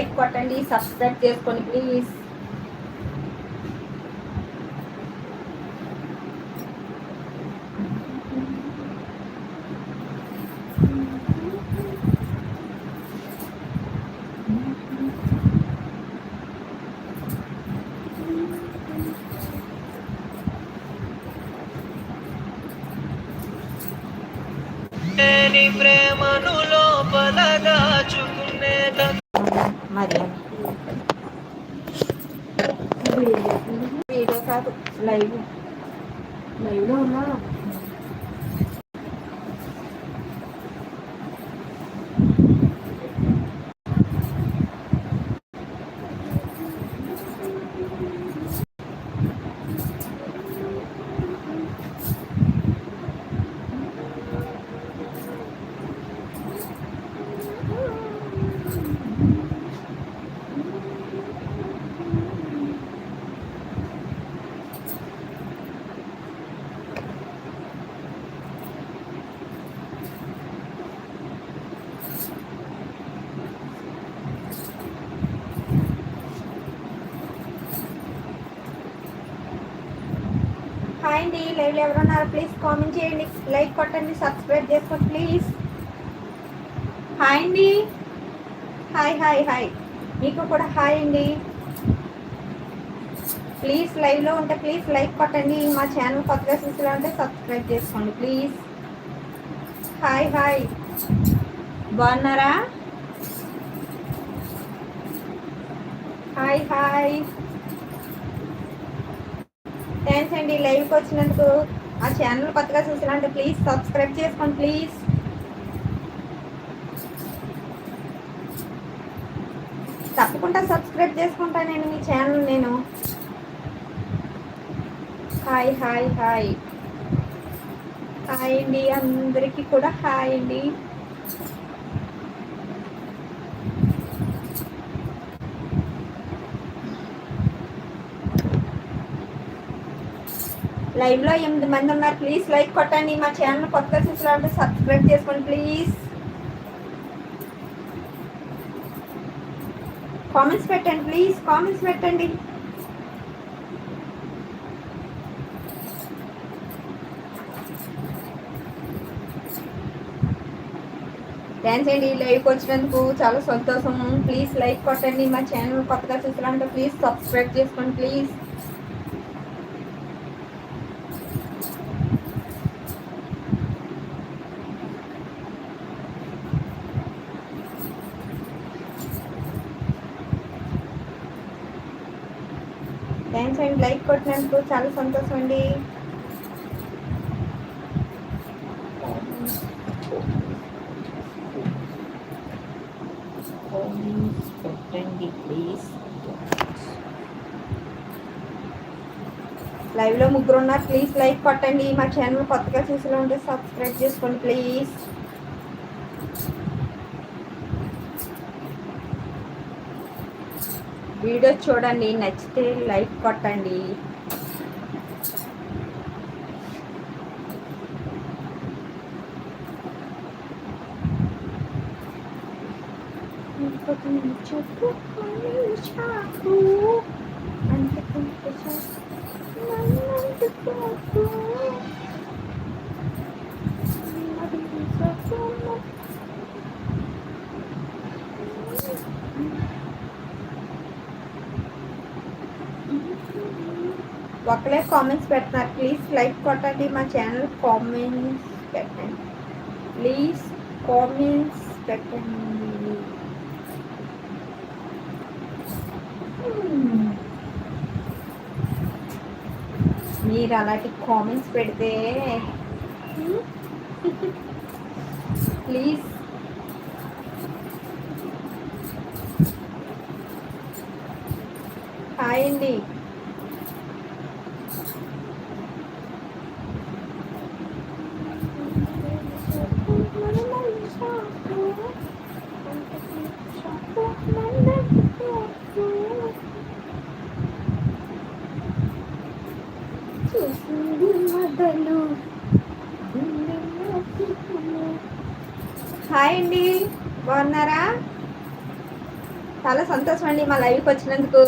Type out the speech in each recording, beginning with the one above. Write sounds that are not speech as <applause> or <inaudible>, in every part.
Like కొట్టండి subscribe చేసుకోండి please. మరి వీడియో కాదు లైవ్ లైవ్లో ఉన్నా ప్లీజ్ కామెంట్ చేయండి. లైక్ కొట్టండి సబ్స్క్రైబ్ చేసుకోండి ప్లీజ్ హాయ్ అండి. హాయ్ హాయ్ హాయ్ మీకు కూడా హాయ్ అండి. ప్లీజ్ లైవ్లో ఉంటే ప్లీజ్ లైక్ కొట్టండి. మా ఛానల్ కొత్తగా చూసినా ఉంటే సబ్స్క్రైబ్ చేసుకోండి ప్లీజ్ హాయ్ హాయ్ బాగున్నారా? హాయ్ హాయ్ థ్యాంక్స్ అండి. లైవ్కి వచ్చినందుకు ఆ ఛానల్ కొత్తగా చూసినంటే ప్లీజ్ సబ్స్క్రైబ్ చేసుకోండి ప్లీజ్ తప్పకుండా సబ్స్క్రైబ్ చేసుకుంటా నేను మీ ఛానల్ నేను. హాయ్ హాయ్ హాయ్ హాయ్ అండి. అందరికీ కూడా హాయ్ అండి. లైవ్లో ఎనిమిది మంది ఉన్నారు. ప్లీజ్ లైక్ కొట్టండి. మా ఛానల్ కొత్తగా చూసినట్టు సబ్స్క్రైబ్ చేసుకోండి ప్లీజ్. కామెంట్స్ పెట్టండి ప్లీజ్. కామెంట్స్ పెట్టండి. థ్యాంక్స్ అండి లైవ్కి వచ్చినందుకు చాలా సంతోషం. ప్లీజ్ లైక్ కొట్టండి. మా ఛానల్ కొత్తగా చూసినట్టు ప్లీజ్ సబ్స్క్రైబ్ చేసుకోండి. ప్లీజ్ థ్యాంక్స్ లైక్ కొట్టినందుకు చాలా సంతోషం అండి. పెట్టండి ప్లీజ్ లైవ్లో ముగ్గురు ఉన్నారు. ప్లీజ్ లైక్ కొట్టండి. మా ఛానల్ కొత్తగా చూసేలా ఉంటే సబ్స్క్రైబ్ చేసుకోండి ప్లీజ్ వీడియో చూడండి నచ్చితే లైక్ కొట్టండి. చెప్పు చాకు అంటుకుంటే నన్నంటుకోకు మరి చెప్పు ఒకలే కామెంట్స్ పెడుతున్నారు. ప్లీజ్ లైక్ కొట్టండి. మా ఛానల్ కామెంట్స్ పెట్టండి. ప్లీజ్ కామెంట్స్ పెట్టండి. Hmm. మీరు అలాంటి కామెంట్స్ పెడితే ప్లీజ్ హాయ్ అండి. హాయ్ అండి. బాగున్నారా? చాలా సంతోషం అండి మా లైవ్కి వచ్చినందుకు.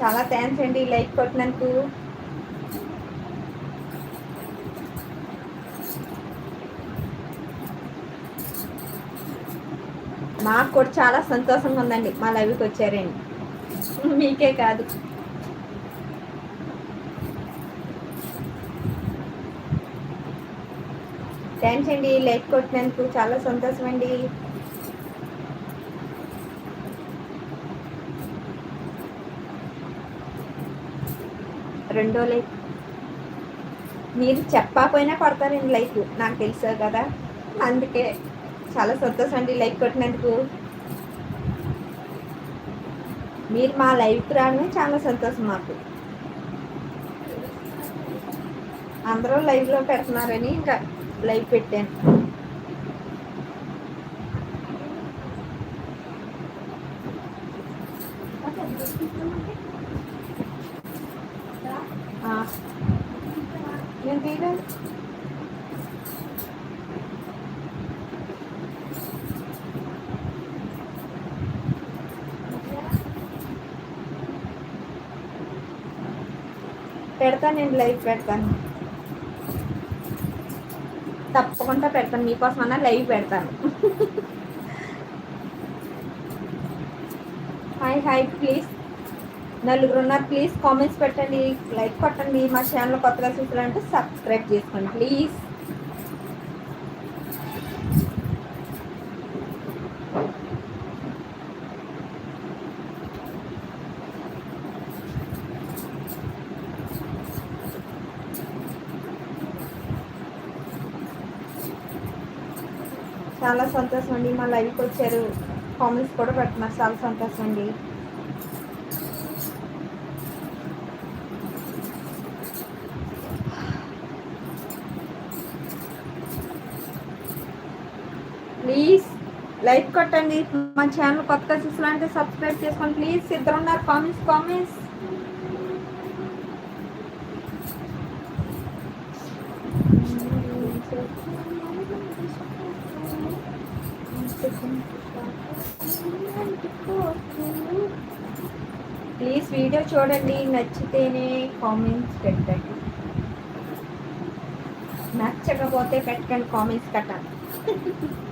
చాలా థ్యాంక్స్ అండి లైక్ కొట్టినందుకు. మాకు కూడా చాలా సంతోషంగా ఉందండి మా లైవ్కి వచ్చారండి మీకే కాదు. థ్యాంక్స్ అండి లైక్ కొట్టినందుకు చాలా సంతోషం అండి. రెండో లైక్. మీరు చెప్పకపోయినా కొడతారండి లైక్ నాకు తెలుసు కదా. అందుకే చాలా సంతోషం అండి లైక్ కొట్టినందుకు. మీరు మా లైవ్కి రావడమే చాలా సంతోషం మాకు. అందరూ లైవ్లో పెడుతున్నారని ఇంకా లైవ్ పెట్టాను ఆ. నేను తీయలేదు పెడతాను నేను లైవ్ పెడతాను తప్పకుండా పెడతాను. మీకోసం అన్న లైవ్ పెడతాను. హాయ్ హాయ్ ప్లీజ్ నలుగురు ఉన్నారు. ప్లీజ్ కామెంట్స్ పెట్టండి. లైక్ కొట్టండి. మా ఛానల్ కొత్తగా చూసారంటే సబ్స్క్రైబ్ చేసుకోండి ప్లీజ్ చాలా సంతోషం అండి. మా లైవ్కి వచ్చారు. కామెంట్స్ కూడా పెట్టినారు చాలా సంతోషం అండి. ప్లీజ్ లైక్ కొట్టండి. మా ఛానల్ కొత్త చూసులంటే సబ్స్క్రైబ్ చేసుకోండి. ప్లీజ్ ఇద్దరు ఉన్నారు. Comments comments. ప్లీజ్ వీడియో చూడండి. నచ్చితేనే కామెంట్స్ పెట్టండి. నచ్చకపోతే పెట్టండి కామెంట్స్ కట్టాలి <laughs>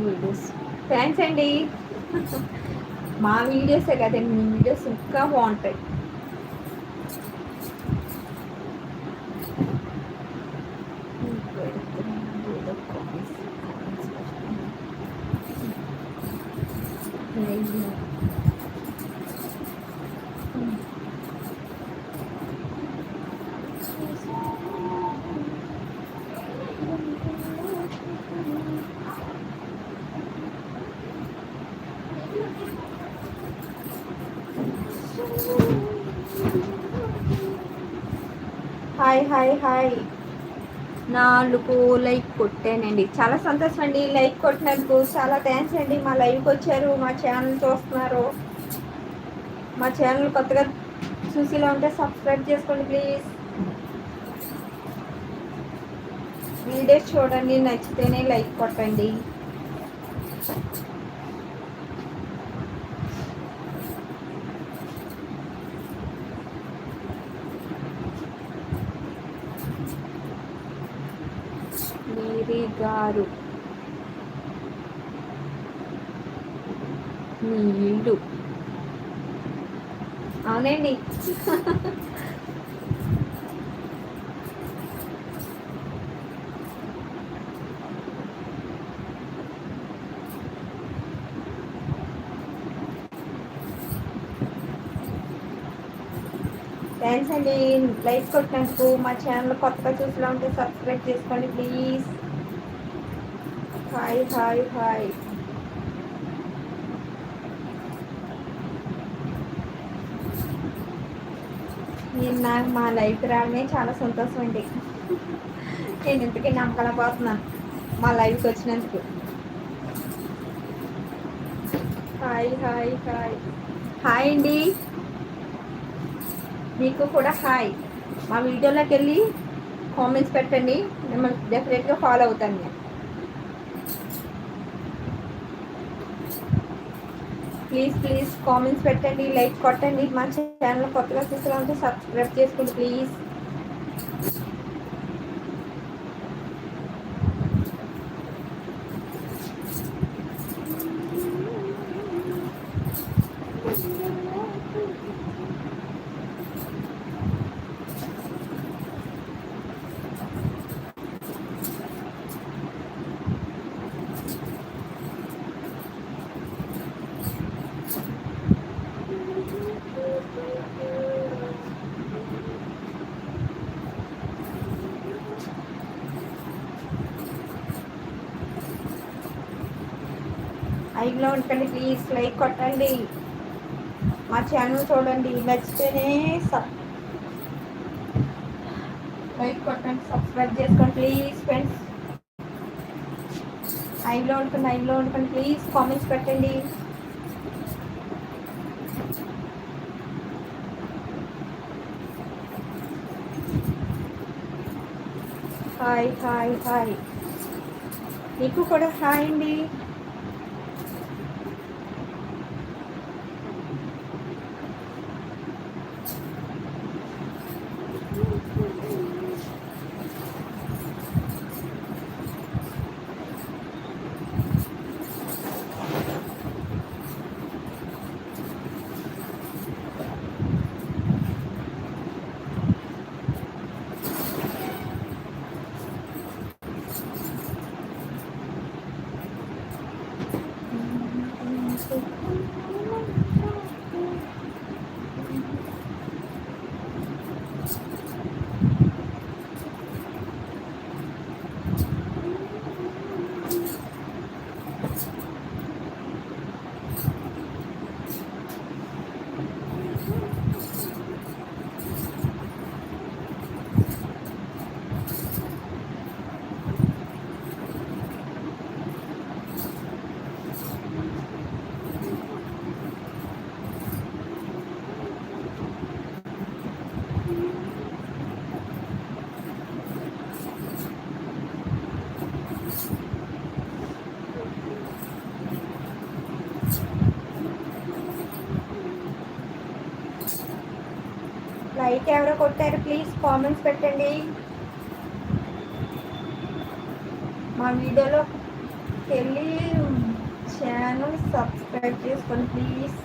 వీడియోస్ థ్యాంక్స్ అండి మా వీడియోసే కదండి మీ వీడియోస్ ఇంకా బాగుంటాయి హాయ్ హాయ్ హాయ్. నాలుగు లైక్ కొట్టానండి. చాలా సంతోషం అండి లైక్ కొట్టినందుకు. చాలా థ్యాంక్స్ అండి. మా లైవ్కి వచ్చారు మా ఛానల్ చూస్తున్నారు. మా ఛానల్ కొత్తగా చూసిలా ఉంటే సబ్స్క్రైబ్ చేసుకోండి ప్లీజ్. వీడియోస్ చూడండి నచ్చితేనే లైక్ కొట్టండి. గారు. మీ ఇల్లు. అవునండి. థ్యాంక్స్ అండి. లైక్ కొట్టినందుకు మా ఛానల్ కొత్తగా చూసినా ఉంటే సబ్స్క్రైబ్ చేసుకోండి ప్లీజ్. హాయ్ హాయ్ హాయ్ నేను నాకు మా లైఫ్ రావడమే చాలా సంతోషం అండి నేను ఇంతకీ నమ్మకలేకపోతున్నాను మా లైఫ్కి వచ్చినందుకు. హాయ్ హాయ్ హాయ్ హాయ్ అండి. మీకు కూడా హాయ్ మా వీడియోలోకి వెళ్ళి కామెంట్స్ పెట్టండి. మిమ్మల్ని డెఫినెట్గా ఫాలో అవుతాను నేను. ప్లీజ్ ప్లీజ్ కామెంట్స్ పెట్టండి లైక్ కొట్టండి. మా ఛానల్ కొత్తగా చూసాలంటే సబ్స్క్రైబ్ చేసుకోండి ప్లీజ్ చూడండి. మా ఛానల్ చూడండి. నచ్చితేనే సబ్ లైక్ కొట్టండి సబ్స్క్రైబ్ చేసుకోండి ప్లీజ్ ఫ్రెండ్స్ ఐలో ఉంటుంది ఐలో ఉంటుంది ప్లీజ్ కామెంట్స్ పెట్టండి. హాయ్ హాయ్ హాయ్ మీకు కూడా హాయ్ అండి. లైక్ ఎవరో కొట్టారు ప్లీజ్ కామెంట్స్ పెట్టండి. మా వీడియోలో వెళ్ళి ఛానల్ సబ్స్క్రైబ్ చేసుకోండి ప్లీజ్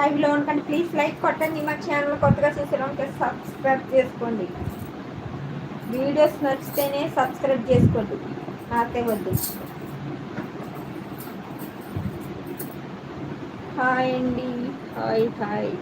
అండి ఐవిలో ఉండకండి ప్లీజ్ లైక్ కొట్టండి. మా ఛానల్ కొత్తగా చూసేవాళ్ళకి సబ్స్క్రైబ్ చేసుకోండి. వీడియోస్ నచ్చితేనే సబ్స్క్రైబ్ చేసుకోండి. నాకే వద్దు. హాయ్ అండి. Hi hi.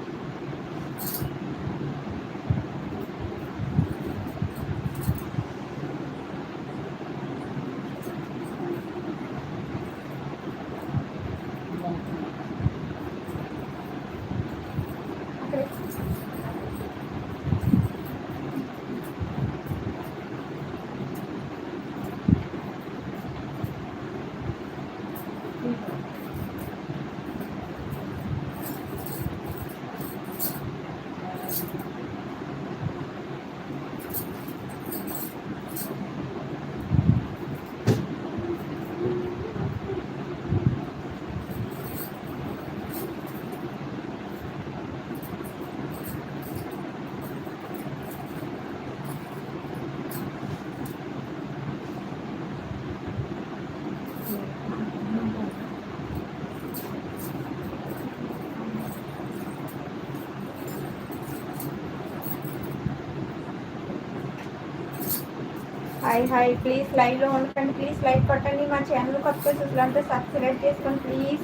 Hi hi. Please లైవ్లో ఉండకండి ప్లీజ్ లైక్ కొట్టండి. మా ఛానల్ కొత్త చూసాలంటే సబ్స్క్రైబ్ చేసుకోండి ప్లీజ్.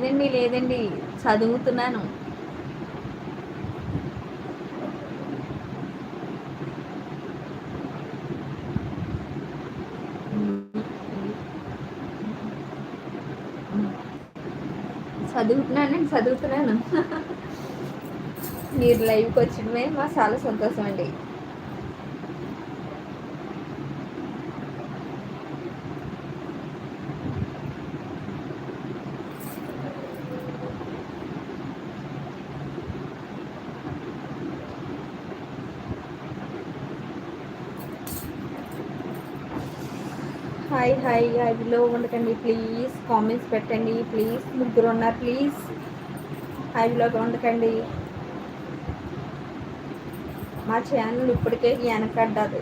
లేదండి లేదండి చదువుతున్నాను. చదువుతున్నానండి చదువుతున్నాను. మీరు లైవ్కి వచ్చడమే మా చాలా సంతోషం అండి హాయ్ హాయ్ ఉండకండి ప్లీజ్. కామెంట్స్ పెట్టండి ప్లీజ్. ముగ్గురు ఉన్నారు ప్లీజ్ హైవ్లోకి ఉండకండి. మా ఛానల్ ఇప్పటికే వెనకడ్డదు.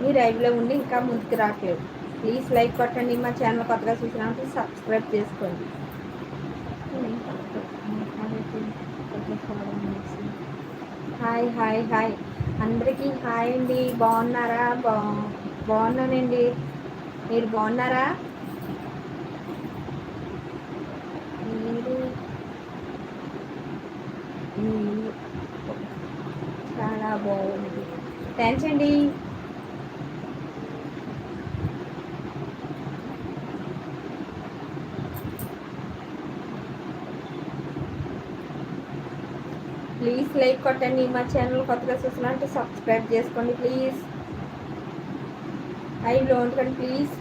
మీరు లైవ్లో ఉండి ఇంకా ముందుకు రావట్లేదు. ప్లీజ్ లైక్ కొట్టండి. మా ఛానల్ కొత్తగా చూసినప్పుడు సబ్స్క్రైబ్ చేసుకోండి. Hi hi hi. అందరికీ హాయ్ అండి. బాగున్నారా? బా బాగున్నానండి. మీరు బాగున్నారా? మీరు? చాలా బాగుంది. థ్యాంక్స్ అండి. ప్లీజ్ లైక్ కొట్టండి. మా ఛానల్ కొత్తగా చూసినట్టు సబ్స్క్రైబ్ చేసుకోండి ప్లీజ్ ఐలో ఉండకండి please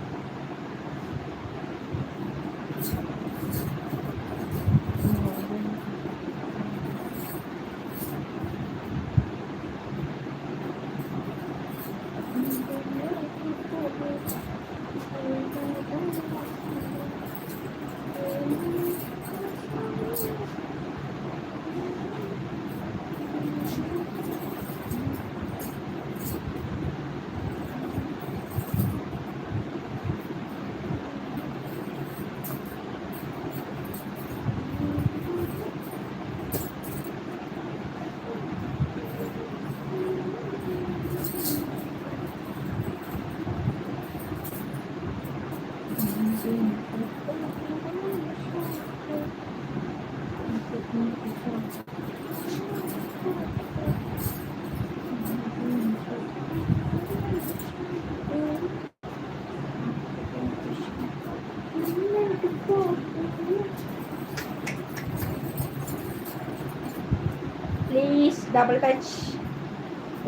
please double touch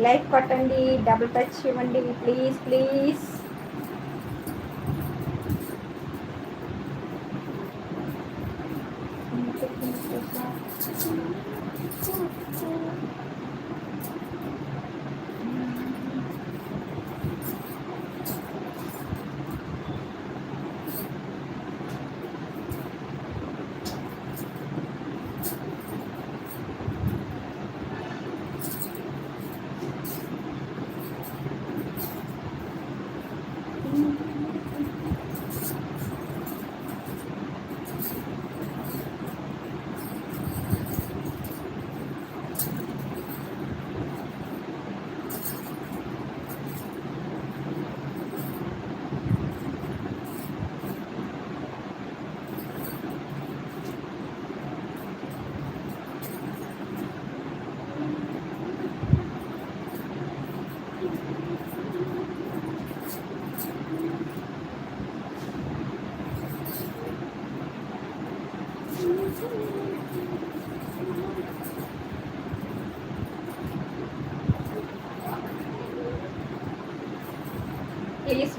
like కొట్టండి డబుల్ టచ్ ఇవ్వండి. ప్లీజ్ ప్లీజ్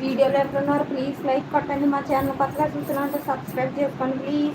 వీడియోలో ఉన్నారు ప్లీజ్ లైక్ కొట్టండి మా ఛానల్ కొత్తగా చూస్తున్నా సబ్స్క్రైబ్ చేసుకోండి ప్లీజ్